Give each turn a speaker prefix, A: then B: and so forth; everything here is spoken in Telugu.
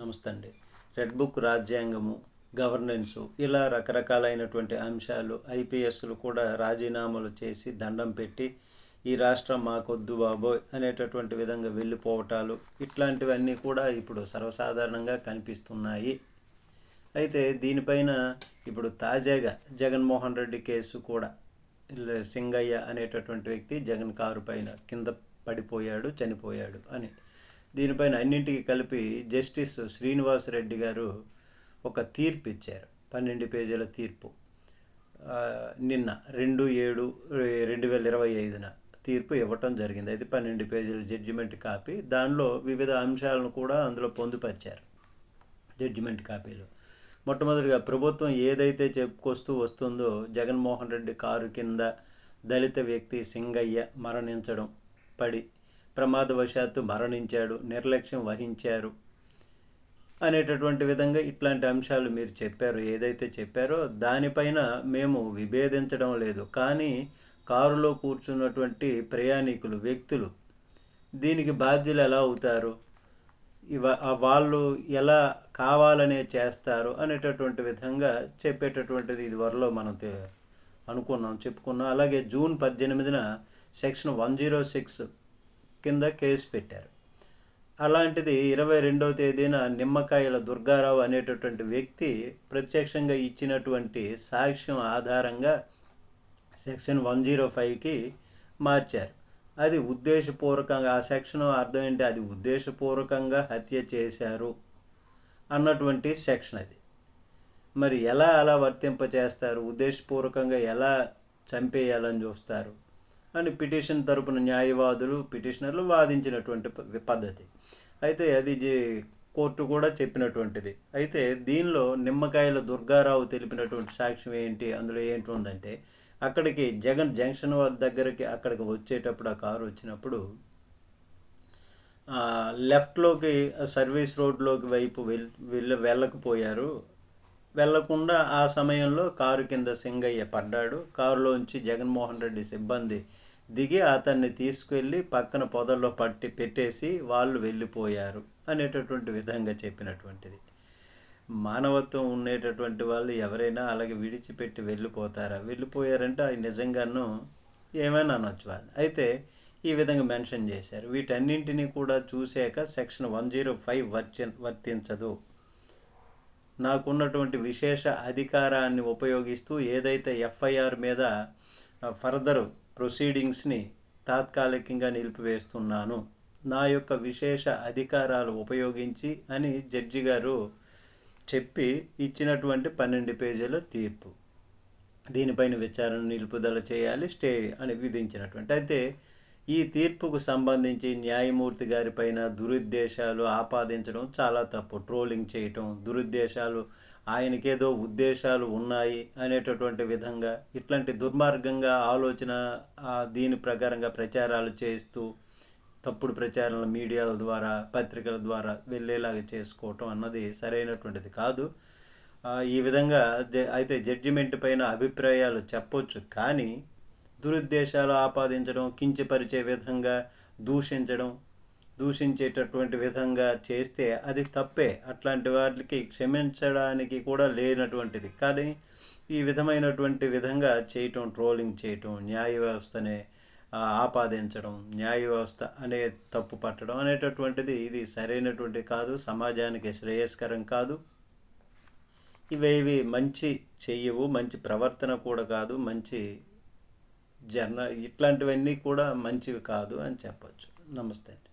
A: నమస్తే అండి రెడ్ బుక్ రాజ్యాంగము గవర్నెన్స్ ఇలా రకరకాలైనటువంటి అంశాలు ఐపీఎస్లు కూడా రాజీనామాలు చేసి దండం పెట్టి ఈ రాష్ట్రం మాకొద్దు బాబోయ్ అనేటటువంటి విధంగా వెళ్ళిపోవటాలు ఇట్లాంటివన్నీ కూడా ఇప్పుడు సర్వసాధారణంగా కనిపిస్తున్నాయి. అయితే దీనిపైన ఇప్పుడు తాజాగా జగన్మోహన్ రెడ్డి కేసు కూడా సింగయ్య అనేటటువంటి వ్యక్తి జగన్ కారు పైన కింద పడిపోయాడు చనిపోయాడు అని. దీనిపైన అన్నింటికి కలిపి జస్టిస్ శ్రీనివాస్ రెడ్డి గారు ఒక తీర్పు ఇచ్చారు. పన్నెండు పేజీల తీర్పు. నిన్న రెండు ఏడు రెండు వేల ఇరవై ఐదున తీర్పు ఇవ్వటం జరిగింది. అది పన్నెండు పేజీల జడ్జిమెంట్ కాపీ. దానిలో వివిధ అంశాలను కూడా అందులో పొందుపరిచారు. జడ్జిమెంట్ కాపీలో. మొట్టమొదటిగా ప్రభుత్వం ఏదైతే చెప్పుకొస్తూ వస్తుందో జగన్మోహన్ రెడ్డి కారు కింద దళిత వ్యక్తి సింగయ్య మరణించడం పడి ప్రమాదవశాత్తు మరణించాడు నిర్లక్ష్యం వహించారు అనేటటువంటి విధంగా ఇట్లాంటి అంశాలు మీరు చెప్పారు. ఏదైతే చెప్పారో దానిపైన మేము విభేదించడం లేదు. కానీ కారులో కూర్చున్నటువంటి ప్రయాణికులు వ్యక్తులు దీనికి బాధ్యులు ఎలా అవుతారు? ఇవ వాళ్ళు ఎలా కావాలనే చేస్తారు అనేటటువంటి విధంగా చెప్పేటటువంటిది ఇది వరలో మనం అనుకున్నాం చెప్పుకున్నాం. అలాగే జూన్ పద్దెనిమిదిన సెక్షన్ వన్ జీరో సిక్స్ కింద కేసు పెట్టారు. అలాంటిది ఇరవై రెండవ తేదీన నిమ్మకాయల దుర్గారావు అనేటటువంటి వ్యక్తి ప్రత్యక్షంగా ఇచ్చినటువంటి సాక్ష్యం ఆధారంగా సెక్షన్ వన్ జీరో ఫైవ్కి మార్చారు. అది ఉద్దేశపూర్వకంగా ఆ సెక్షన్ అర్థం ఏంటి? అది ఉద్దేశపూర్వకంగా హత్య చేశారు అన్నటువంటి సెక్షన్ అది. మరి ఎలా అలా వర్తింపచేస్తారు? ఉద్దేశపూర్వకంగా ఎలా చంపేయాలని చూస్తారు? అని పిటిషన్ తరపున న్యాయవాదులు పిటిషనర్లు వాదించినటువంటి పద్ధతి. అయితే అది కోర్టు కూడా చెప్పినటువంటిది. అయితే దీనిలో నిమ్మకాయల దుర్గారావు తెలిపినటువంటి సాక్ష్యం ఏంటి అందులో ఏంటి ఉందంటే అక్కడికి జగన్ జంక్షన్ దగ్గరికి అక్కడికి వచ్చేటప్పుడు ఆ కారు వచ్చినప్పుడు లెఫ్ట్లోకి సర్వీస్ రోడ్లోకి వైపు వెళ్ వెళ్ళ వెళ్ళకపోయారు వెళ్ళకుండా ఆ సమయంలో కారు కింద సింగయ్య పడ్డాడు. కారులోంచి జగన్మోహన్ రెడ్డి సిబ్బంది దిగి అతన్ని తీసుకెళ్ళి పక్కన పొదల్లో పట్టి పెట్టేసి వాళ్ళు వెళ్ళిపోయారు అనేటటువంటి విధంగా చెప్పినటువంటిది. మానవత్వం ఉండేటటువంటి వాళ్ళు ఎవరైనా అలాగే విడిచిపెట్టి వెళ్ళిపోతారా? వెళ్ళిపోయారంటే అది నిజంగాను ఏమైనా అనొచ్చు వాళ్ళు. అయితే ఈ విధంగా మెన్షన్ చేశారు. వీటన్నింటినీ కూడా చూశాక సెక్షన్ వన్ జీరో ఫైవ్ వర్చి వర్తించదు. నాకున్నటువంటి విశేష అధికారాన్ని ఉపయోగిస్తూ ఏదైతే ఎఫ్ఐఆర్ మీద ఫర్దర్ ప్రొసీడింగ్స్ని తాత్కాలికంగా నిలిపివేస్తున్నాను. నా యొక్క విశేష అధికారాలు ఉపయోగించి అని జడ్జి గారు చెప్పి ఇచ్చినటువంటి పన్నెండు పేజీల తీర్పు. దీనిపైన విచారణ నిలుపుదల చేయాలి స్టే అని విధించినటువంటి. అయితే ఈ తీర్పుకు సంబంధించి న్యాయమూర్తి గారి పైన దురుద్దేశాలు ఆపాదించడం చాలా తప్పు. ట్రోలింగ్ చేయటం దురుద్దేశాలు ఆయనకేదో ఉద్దేశాలు ఉన్నాయి అనేటటువంటి విధంగా ఇట్లాంటి దుర్మార్గంగా ఆలోచన దీని ప్రకారంగా ప్రచారాలు చేస్తూ తప్పుడు ప్రచారాలు మీడియాల ద్వారా పత్రికల ద్వారా వెళ్ళేలాగా చేసుకోవటం అన్నది సరైనటువంటిది కాదు. ఈ విధంగా జ- అయితే జడ్జిమెంట్ పైన అభిప్రాయాలు చెప్పొచ్చు. కానీ దురుద్దేశాలు ఆపాదించడం కించపరిచే విధంగా దూషించడం దూషించేటటువంటి విధంగా చేస్తే అది తప్పే. అట్లాంటి వారికి క్షమించడానికి కూడా లేనటువంటిది. కానీ ఈ విధమైనటువంటి విధంగా చేయటం ట్రోలింగ్ చేయటం న్యాయ వ్యవస్థనే ఆపాదించడం న్యాయ వ్యవస్థ అనే తప్పు పట్టడం అనేటటువంటిది ఇది సరైనటువంటి కాదు. సమాజానికి శ్రేయస్కరం కాదు. ఇవేవి మంచి చెయ్యవు మంచి ప్రవర్తన కూడా కాదు. మంచి జర్న ఇట్లాంటివన్నీ కూడా మంచివి కాదు అని చెప్పచ్చు. నమస్తే అండి.